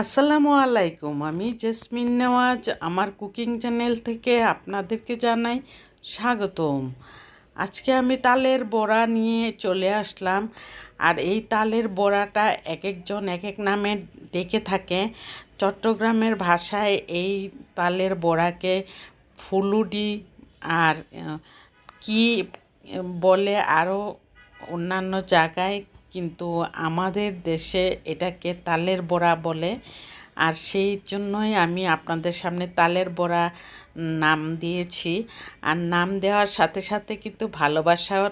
আসসালামু আলাইকুম, আমি জেসমিন নেওয়াজ, আমার কুকিং চ্যানেল থেকে আপনাদেরকে জানাই স্বাগতম। আজকে আমি তালের বড়া নিয়ে চলে আসলাম, আর এই তালের বড়াটা এক একজন এক এক নামে ডেকে থাকে। চট্টগ্রামের ভাষায় এই তালের বড়াকে ফুলুডি আর কি বলে আরও অন্যান্য জায়গায় কিন্তু আমাদের দেশে এটাকে তালের বড়া বলে। আর সেই জন্যই আমি আপনাদের সামনে তালের বড়া নাম দিয়েছি। আর নাম দেওয়ার সাথে সাথে কিন্তু ভালোবাসার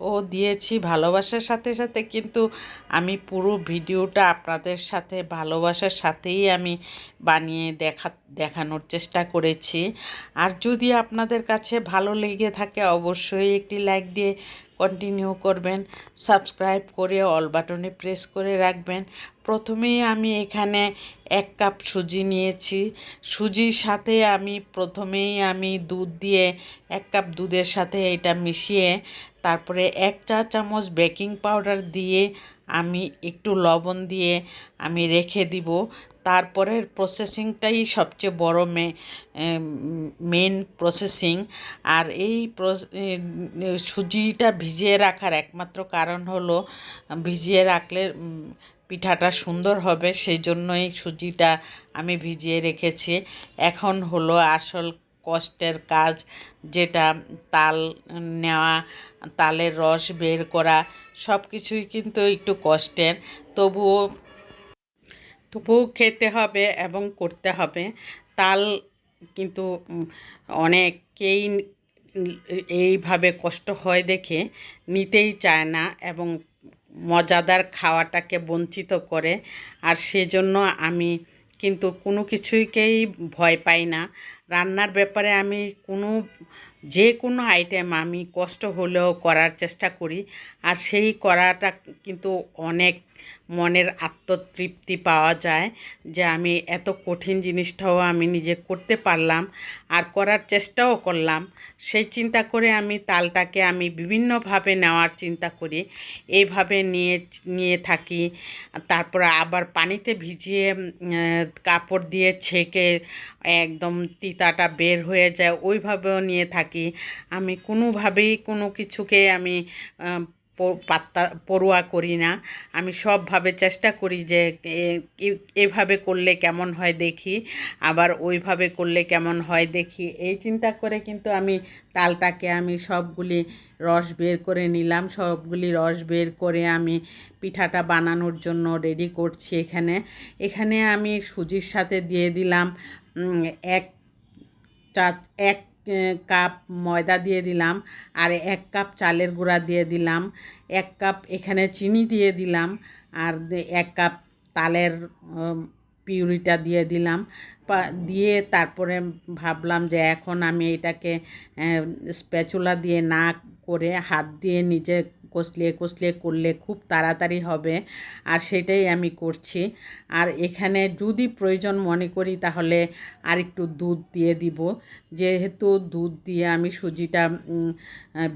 ও দিয়েছি ভালোবাসার সাথে সাথে, কিন্তু আমি পুরো ভিডিওটা আপনাদের সাথে ভালোবাসার সাথেই আমি বানিয়ে দেখা, দেখানোর চেষ্টা করেছি। আর যদি আপনাদের কাছে ভালো লেগে থাকে, অবশ্যই একটি লাইক দিয়ে কন্টিনিউ করবেন সাবস্ক্রাইব করে অল বাটনে প্রেস করে রাখবেন। প্রথমেই আমি এখানে এক কাপ সুজি নিয়েছি। সুজির সাথে আমি প্রথমেই আমি দুধ দিয়ে এক কাপ দুধের সাথে এটা মিশিয়ে তারপরে এক চা চামচ বেকিং পাউডার দিয়ে আমি একটু লবণ দিয়ে আমি রেখে দিব। তারপরের প্রসেসিংটাই সবচেয়ে বড় মে মেন প্রসেসিং। আর এই সুজিটা ভিজিয়ে রাখার একমাত্র কারণ হলো ভিজিয়ে রাখলে পিঠাটা সুন্দর হবে। সেই জন্যই সুজিটা আমি ভিজিয়ে রেখেছি। এখন হলো আসল কষ্টের কাজ, যেটা তাল নেওয়া, তালের রস বের করা সব কিছুই কিন্তু একটু কষ্টের। তবুও তবুও খেতে হবে এবং করতে হবে। তাল কিন্তু অনেকেই এইভাবে কষ্ট হয় দেখে নিতেই চায় না এবং মজাদার খাওয়াটাকে বঞ্চিত করে। আর সেজন্য আমি কিন্তু কোনো কিছুকেই ভয় পাই না। রান্নার ব্যাপারে আমি কোনো, যে কোনো আইটেম আমি কষ্ট হলেও করার চেষ্টা করি। আর সেই করাটা কিন্তু অনেক মনের আত্মতৃপ্তি পাওয়া যায় যে আমি এত কঠিন জিনিসটাও আমি নিজে করতে পারলাম আর করার চেষ্টাও করলাম। সেই চিন্তা করে আমি তালটাকে আমি বিভিন্নভাবে নেওয়ার চিন্তা করি। এইভাবে নিয়ে নিয়ে থাকি। তারপর আবার পানিতে ভিজিয়ে কাপড় দিয়ে ছেঁকে একদম তিতাটা বের হয়ে যায়, ওইভাবেও নিয়ে থাকি। আমি কোনোভাবেই কোনো কিছুকে আমি পাত্তা পড়ুয়া করি না। আমি সবভাবে চেষ্টা করি যে এভাবে করলে কেমন হয় দেখি, আবার ওইভাবে করলে কেমন হয় দেখি। এই চিন্তা করে কিন্তু আমি তালটাকে আমি সবগুলি রস বের করে নিলাম। সবগুলি রস বের করে আমি পিঠাটা বানানোর জন্য রেডি করছি এখানে। এখানে আমি সুজির সাথে দিয়ে দিলাম এক চা, এক কাপ ময়দা দিয়ে দিলাম আর এক কাপ চালের গুঁড়া দিয়ে দিলাম, এক কাপ এখানে চিনি দিয়ে দিলাম আর এক কাপ তালের পিউরিটা দিয়ে দিলাম। দিয়ে তারপরে ভাবলাম যে এখন আমি এটাকে স্প্যাচুলা দিয়ে না করে হাত দিয়ে নিজে কষলিয়ে কষলিয়ে করলে খুব তাড়াতাড়ি হবে। আর সেটাই আমি করছি। আর এখানে যদি প্রয়োজন মনে করি তাহলে আর একটু দুধ দিয়ে দিব। যেহেতু দুধ দিয়ে আমি সুজিটা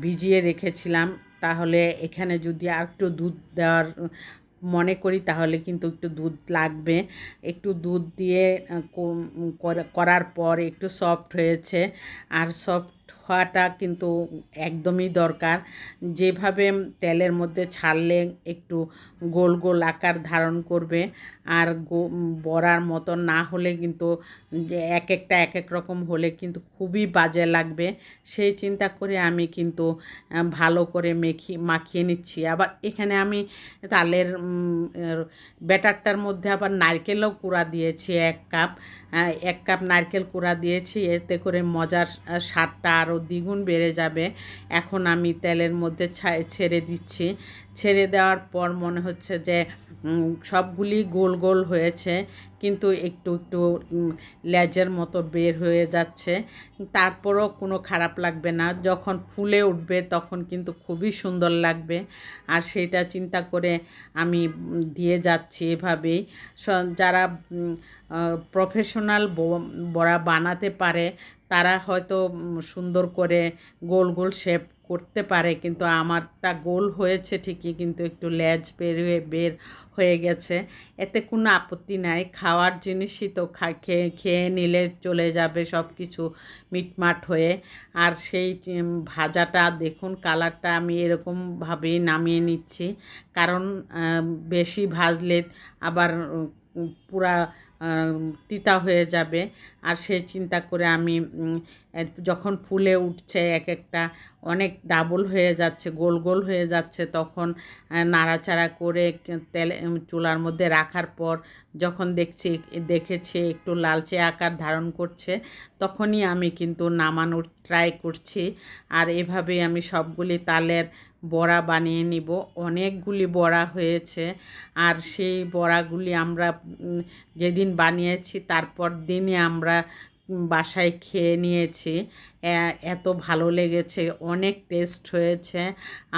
ভিজিয়ে রেখেছিলাম, তাহলে এখানে যদি আর একটু দুধ দেওয়ার মনে করি তাহলে কিন্তু একটু দুধ লাগবে। একটু দুধ দিয়ে করার পর একটু সফট হয়েছে। আর সফট হওয়াটা কিন্তু একদমই দরকার। যেভাবে তেলের মধ্যে ছাড়লে একটু গোল গোল আকার ধারণ করবে আর বড়ার মতো না হলে কিন্তু এক একটা এক এক রকম হলে কিন্তু খুবই বাজে লাগবে। সেই চিন্তা করে আমি কিন্তু ভালো করে মেখি, মাখিয়ে নিচ্ছি। আবার এখানে আমি তালের ব্যাটারটার মধ্যে আবার নারকেলও কুড়া দিয়েছি এক কাপ। এক কাপ নারকেল কুড়া দিয়েছি। এতে করে মজার স্বাদটা আরও দ্বিগুণ বেড়ে যাবে। এখন আমি তেলের মধ্যে ছেড়ে দিচ্ছি। ছেড়ে দেওয়ার পর মনে হচ্ছে যে সবগুলি গোল গোল হয়েছে, কিন্তু একটু একটু লেজের মতো বের হয়ে যাচ্ছে। তারপরও কোনো খারাপ লাগবে না। যখন ফুলে উঠবে তখন কিন্তু খুবই সুন্দর লাগবে। আর সেটা চিন্তা করে আমি দিয়ে যাচ্ছি এভাবেই। যারা প্রফেশনাল বড়া বানাতে পারে তারা হয়তো সুন্দর করে গোল গোল শেপ করতে পারে, কিন্তু আমারটা গোল হয়েছে ঠিকই, কিন্তু একটু লেজ বের হয়ে বের হয়ে গেছে। এতে কোনো আপত্তি নাই, খাওয়ার জিনিসই তো খা খেয়ে খেয়ে নিলে চলে যাবে সব কিছু মিটমাট হয়ে। আর সেই ভাজাটা দেখুন, কালারটা আমি এরকমভাবেই নামিয়ে নিচ্ছি। কারণ বেশি ভাজলে আবার পুরা তিতা হয়ে যাবে। আর সে চিন্তা করে আমি যখন ফুলে উঠছে এক একটা, অনেক ডাবল হয়ে যাচ্ছে, গোল গোল হয়ে যাচ্ছে, তখন নাড়াচাড়া করে তেলে চুলার মধ্যে রাখার পর যখন দেখছি, দেখেছি একটু লালচে আকার ধারণ করছে, তখনই আমি কিন্তু নামানোর ট্রাই করছি। আর এভাবেই আমি সবগুলি তালের বড়া বানিয়ে নিব। অনেকগুলি বড়া হয়েছে। আর সেই বড়াগুলি আমরা যেদিন বানিয়েছি, তারপর দিনে আমরা বাসায় খেয়ে নিয়েছি। এত ভালো লেগেছে, অনেক টেস্ট হয়েছে।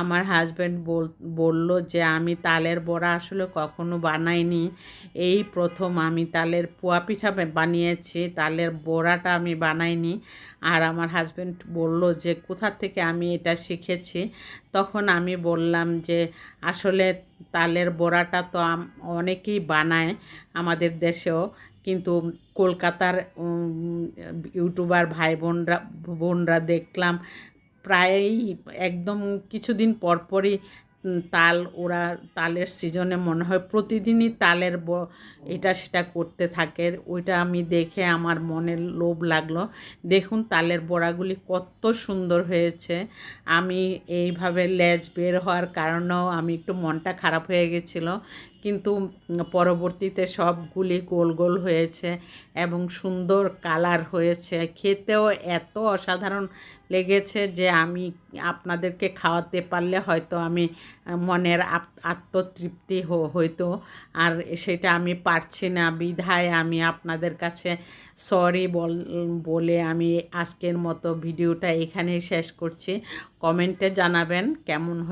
আমার হাজব্যান্ড বল, বলল যে, আমি তালের বড়া আসলে কখনো বানাইনি। এই প্রথম আমি তালের পোয়া পিঠা বানিয়েছি, তালের বড়াটা আমি বানাইনি। আর আমার হাজব্যান্ড বলল যে, কোথা থেকে আমি এটা শিখেছি? তখন আমি বললাম যে, আসলে তালের বড়াটা তো অনেকেই বানায় আমাদের দেশেও। কিন্তু কলকাতার ইউটিউবার ভাই বোনরা বোনরা দেখলাম, প্রায়ই একদম কিছুদিন পরপরই তাল ওরা তালের সিজনে মনে হয় প্রতিদিনই তালের ব, এটা সেটা করতে থাকে। ওইটা আমি দেখে আমার মনের লোভ লাগল। দেখুন তালের বড়াগুলি কত সুন্দর হয়েছে। আমি এইভাবে লেজ বের হওয়ার কারণেও আমি একটু মনটা খারাপ হয়ে গেছিল। কিন্তু পরবর্তীতে সবগুলি গোল গোল হয়েছে এবং সুন্দর কালার হয়েছে। খেতেও এত অসাধারণ লেগেছে যে আমি আপনাদেরকে খাওয়াতে পারলে হয়তো আমি মনের আত্মতৃপ্তি হ- হইতো। আর সেটা আমি পারছি না। বিধায় আমি আপনাদের কাছে সরি বলে আমি আজকের মতো ভিডিওটা এখানেই শেষ করছি। কমেন্টে জানাবেন কেমন হয়ে